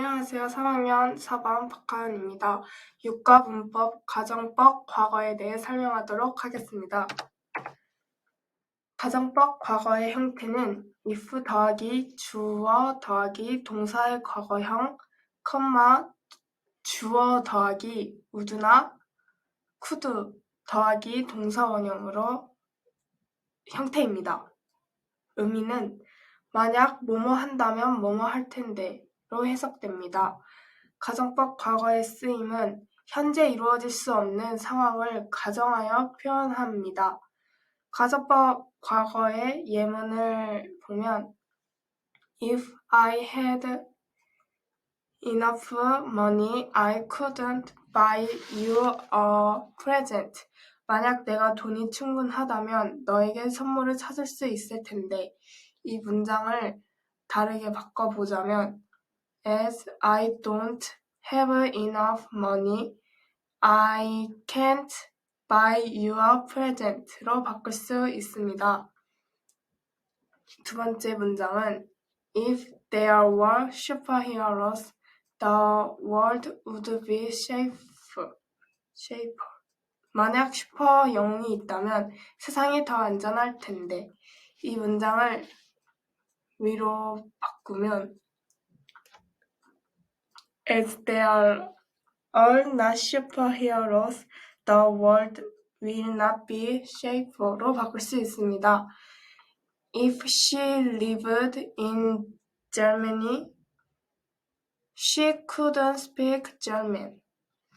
안녕하세요. 3학년 4반 박하은입니다. 육가 문법, 가정법, 과거에 대해 설명하도록 하겠습니다. 가정법 과거의 형태는 if 더하기 주어 더하기 동사의 과거형, 컴마 주어 더하기 would나 could 더하기 동사 원형으로 형태입니다. 의미는 만약 뭐뭐 한다면 뭐뭐 할 텐데 로 해석됩니다. 가정법 과거의 쓰임은 현재 이루어질 수 없는 상황을 가정하여 표현합니다. 가정법 과거의 예문을 보면 If I had enough money, I couldn't buy you a present. 만약 내가 돈이 충분하다면 너에게 선물을 찾을 수 있을 텐데 이 문장을 다르게 바꿔보자면 As I don't have enough money, I can't buy you a present로 바꿀 수 있습니다. 두 번째 문장은 If there were superheroes, the world would be safer. safer. 만약 슈퍼 영웅이 있다면 세상이 더 안전할 텐데 이 문장을 위로 바꾸면 As there are not superheroes, the world will not be safer로 바꿀 수 있습니다. If she lived in Germany, she couldn't speak German.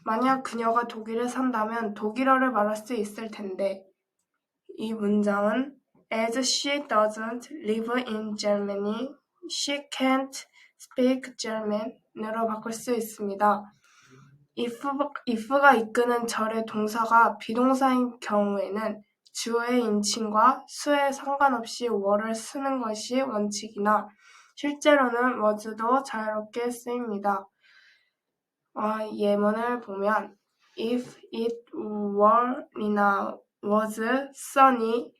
만약 그녀가 독일에 산다면 독일어를 말할 수 있을 텐데 이 문장은 As she doesn't live in Germany, she can't speak German 으로 바꿀 수 있습니다. if, if가 이끄는 절의 동사가 비동사인 경우에는 주어의 인칭과 수에 상관없이 were를 쓰는 것이 원칙이나 실제로는 was도 자유롭게 쓰입니다. 어, 예문을 보면 If it were이나 was sunny,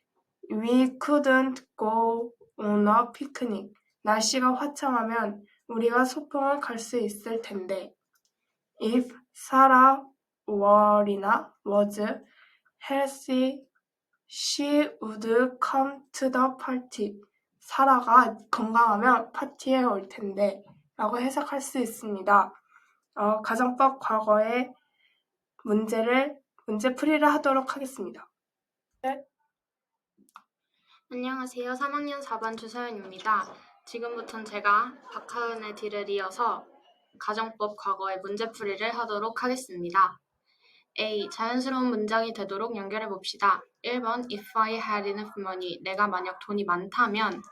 we couldn't go on a picnic. 날씨가 화창하면 우리가 소풍을 갈 수 있을 텐데 if 사라 were이나 was healthy, she would come to the party. 사라가 건강하면 파티에 올 텐데 라고 해석할 수 있습니다. 어, 가정법 과거의 문제를 문제풀이를 하도록 하겠습니다. 안녕하세요. 3학년 4반 주서연입니다. 지금부터는 제가 박하은의 뒤를 이어서 가정법 과거의 문제풀이를 하도록 하겠습니다. A. 자연스러운 문장이 되도록 연결해 봅시다. 1번 If I had enough money. 내가 만약 돈이 많다면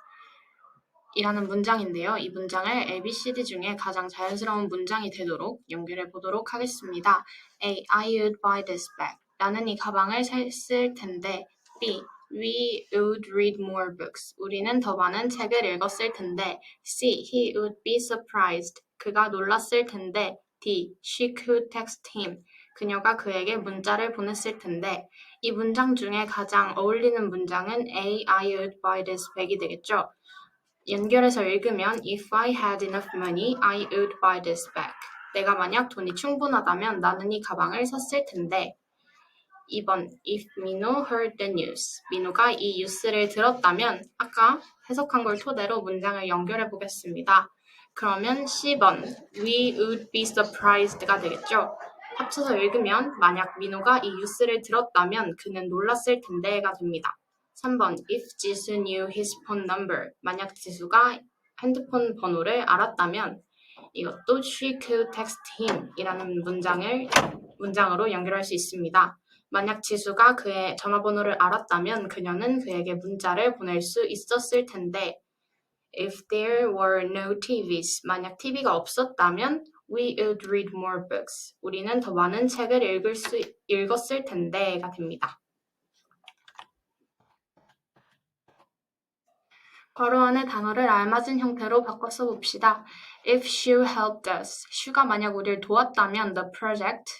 이라는 문장인데요. 이 문장을 A, B, C, D 중에 가장 자연스러운 문장이 되도록 연결해 보도록 하겠습니다. A. I would buy this bag. 나는 이 가방을 샀을 텐데. B. We would read more books. 우리는 더 많은 책을 읽었을 텐데. C. He would be surprised. 그가 놀랐을 텐데. D. She could text him. 그녀가 그에게 문자를 보냈을 텐데. 이 문장 중에 가장 어울리는 문장은 A. I would buy this bag이 되겠죠. 연결해서 읽으면 If I had enough money, I would buy this bag. 내가 만약 돈이 충분하다면 나는 이 가방을 샀을 텐데. 2번 If Minu heard the news. 민우가 이 뉴스를 들었다면 아까 해석한 걸 토대로 문장을 연결해 보겠습니다. 그러면 10번 We would be surprised가 되겠죠. 합쳐서 읽으면 만약 민우가 이 뉴스를 들었다면 그는 놀랐을 텐데가 됩니다. 3번 If 지수 knew his phone number. 만약 지수가 핸드폰 번호를 알았다면 이것도 she could text him 이라는 문장을 문장으로 연결할 수 있습니다. 만약 지수가 그의 전화번호를 알았다면 그녀는 그에게 문자를 보낼 수 있었을 텐데 If there were no TVs, 만약 TV가 없었다면 we would read more books. 우리는 더 많은 책을 읽을 수, 읽었을 텐데가 됩니다. 괄호 안의 단어를 알맞은 형태로 바꿔 써봅시다. If she helped us, she가 만약 우리를 도왔다면 the project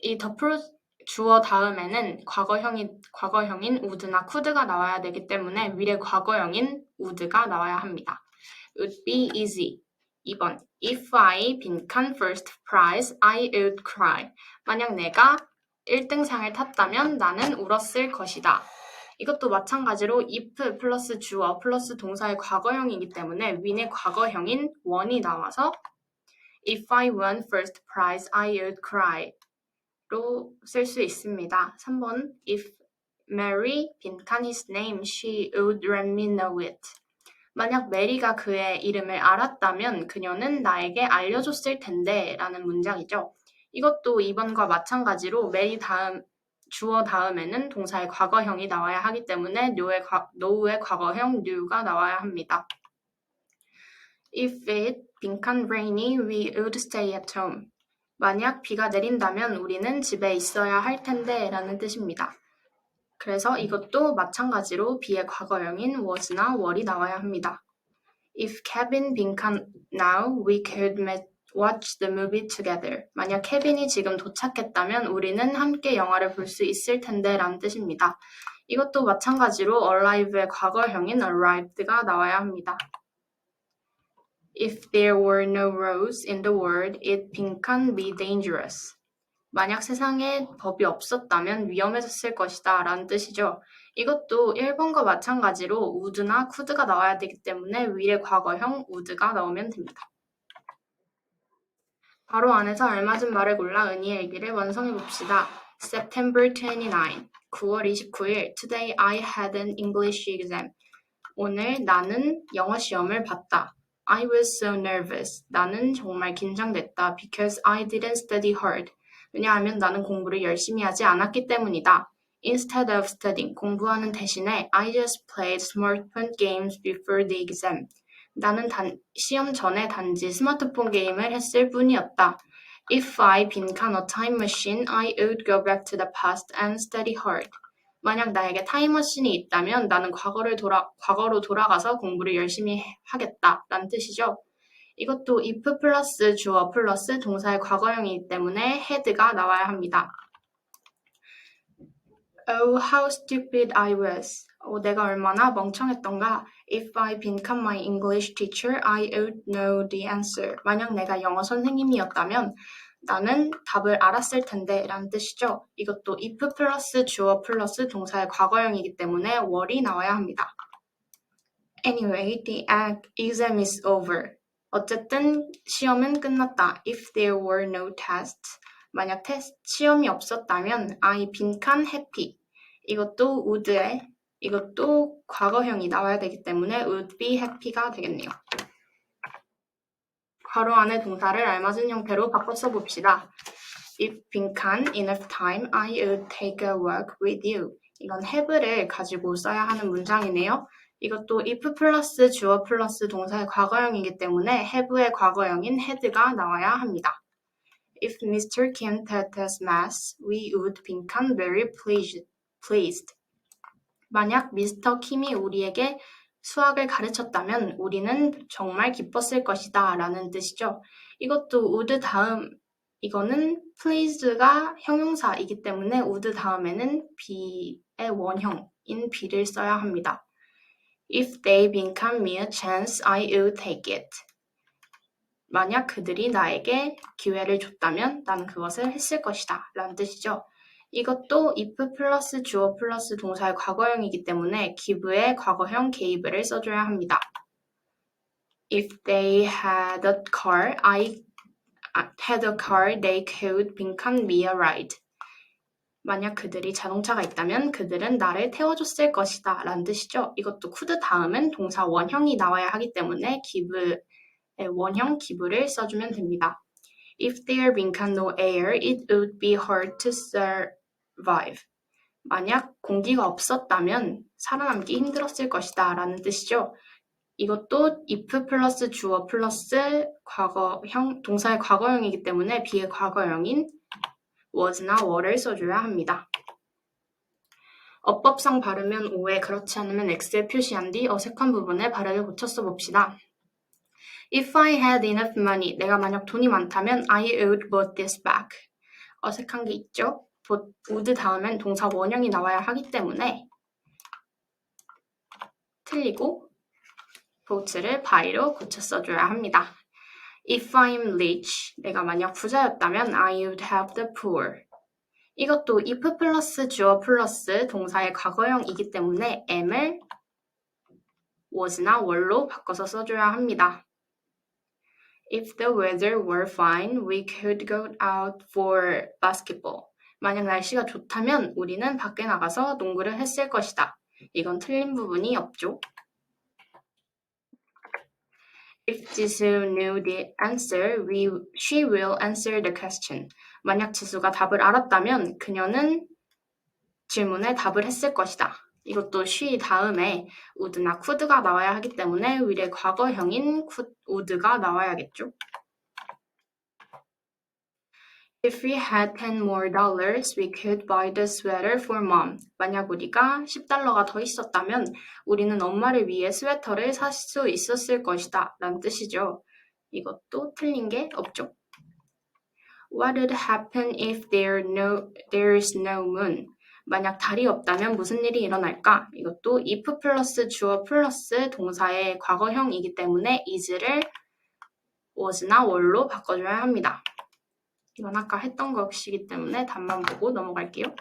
이 the pro 주어 다음에는 과거형이, 과거형인 would나 could가 나와야 되기 때문에 미래 과거형인 would가 나와야 합니다. would be easy. 2번 If I 빈칸 first prize, I would cry. 만약 내가 1등상을 탔다면 나는 울었을 것이다. 이것도 마찬가지로 if 플러스 주어 플러스 동사의 과거형이기 때문에 win의 과거형인 won이 나와서 If I won first prize, I would cry. 로 쓸 수 있습니다. 3번 If Mary 빈칸 his name, she would let me know it. 만약 메리가 그의 이름을 알았다면 그녀는 나에게 알려줬을 텐데 라는 문장이죠. 이것도 2번과 마찬가지로 메리 다음 주어 다음에는 동사의 과거형이 나와야 하기 때문에 know의, 과, know의 과거형 knew가 나와야 합니다. If it 빈칸 rainy, we would stay at home. 만약 비가 내린다면 우리는 집에 있어야 할 텐데 라는 뜻입니다. 그래서 이것도 마찬가지로 비의 과거형인 was나 were이 나와야 합니다. If Kevin 빈칸 now, we could watch the movie together. 만약 케빈이 지금 도착했다면 우리는 함께 영화를 볼 수 있을 텐데 라는 뜻입니다. 이것도 마찬가지로 arrive의 과거형인 arrived가 나와야 합니다. If there were no roads in the world, it 빈칸 be dangerous. 만약 세상에 법이 없었다면 위험해졌을 것이다 라는 뜻이죠. 이것도 1번과 마찬가지로 would나 could가 나와야 되기 때문에 will의 과거형 would가 나오면 됩니다. 바로 안에서 알맞은 말을 골라 은희의 일기를 완성해 봅시다. September 29, 9월 29일, Today I had an English exam. 오늘 나는 영어 시험을 봤다. I was so nervous. 나는 정말 긴장됐다. Because I didn't study hard. 왜냐하면 나는 공부를 열심히 하지 않았기 때문이다. Instead of studying, 공부하는 대신에 I just played smartphone games before the exam. 나는 단, 시험 전에 단지 스마트폰 게임을 했을 뿐이었다. If I 빈칸 a time machine, I would go back to the past and study hard. 만약 나에게 타임머신이 있다면 나는 과거를 돌아, 과거로 돌아가서 공부를 열심히 해- 하겠다. 라는 뜻이죠. 이것도 if 플러스 주어 플러스 동사의 과거형이기 때문에 had가 나와야 합니다. Oh, how stupid I was. 어, 내가 얼마나 멍청했던가. If I become my English teacher, I would know the answer. 만약 내가 영어 선생님이었다면 나는 답을 알았을 텐데 라는 뜻이죠. 이것도 if 플러스 주어 플러스 동사의 과거형이기 때문에 were이 나와야 합니다. Anyway, the exam is over. 어쨌든 시험은 끝났다. If there were no tests. 만약 테스트, 시험이 없었다면 I 빈칸 happy. 이것도 would에 이것도 과거형이 나와야 되기 때문에 would be happy가 되겠네요. 괄호 안의 동사를 알맞은 형태로 바꿔 써봅시다. If 빈칸 enough time, I would take a walk with you. 이건 have를 가지고 써야 하는 문장이네요. 이것도 if 플러스 주어 플러스 동사의 과거형이기 때문에 have의 과거형인 had가 나와야 합니다. If Mr. Kim taught us math, we would become very pleased. pleased. 만약 미스터 킴이 우리에게 수학을 가르쳤다면 우리는 정말 기뻤을 것이다 라는 뜻이죠. 이것도 would 다음 이거는 pleased가 형용사이기 때문에 would 다음에는 be의 원형인 be를 써야 합니다. If they become me a chance, I will take it. 만약 그들이 나에게 기회를 줬다면 나는 그것을 했을 것이다 라는 뜻이죠. 이것도 if 플러스 주어 플러스 동사의 과거형이기 때문에 give의 과거형 gave를 써줘야 합니다. If they had a car, I had a car, they could become me a ride. 만약 그들이 자동차가 있다면 그들은 나를 태워줬을 것이다 라는 뜻이죠. 이것도 could 다음은 동사 원형이 나와야 하기 때문에 give의 원형 give를 써주면 됩니다. If there become no air, it would be hard to survive. 만약 공기가 없었다면 살아남기 힘들었을 것이다 라는 뜻이죠. 이것도 if 플러스 주어 플러스 과거형, 동사의 과거형이기 때문에 비의 과거형인 was나 were를 써줘야 합니다. 어법상 바르면 O에 그렇지 않으면 X에 표시한 뒤 어색한 부분에 발음을 고쳐 써봅시다. If I had enough money, 내가 만약 돈이 많다면 I would bought this bag. 어색한 게 있죠? 보- would 다음엔 동사 원형이 나와야 하기 때문에 틀리고 bought를 by로 고쳐 써줘야 합니다. If I'm rich, 내가 만약 부자였다면 I would have the poor. 이것도 if 플러스 주어 플러스 동사의 과거형이기 때문에 am을 was나 were로 바꿔서 써줘야 합니다. If the weather were fine, we could go out for basketball. 만약 날씨가 좋다면 우리는 밖에 나가서 농구를 했을 것이다. 이건 틀린 부분이 없죠. If 지수 knew the answer, we, she will answer the question. 만약 지수가 답을 알았다면 그녀는 질문에 답을 했을 것이다. 이것도 she 다음에 would나 could가 나와야 하기 때문에 will의 과거형인 would가 나와야겠죠. If we had 10 more dollars, we could buy the sweater for mom. 만약 우리가 10달러가 더 있었다면 우리는 엄마를 위해 스웨터를 살 수 있었을 것이다. 라는 뜻이죠. 이것도 틀린 게 없죠. What would happen if there no, there's no moon? 만약 달이 없다면 무슨 일이 일어날까? 이것도 if 플러스 주어 플러스 동사의 과거형이기 때문에 is를 was나 were로 바꿔줘야 합니다. 이건 아까 했던 것이기 때문에 답만 보고 넘어갈게요.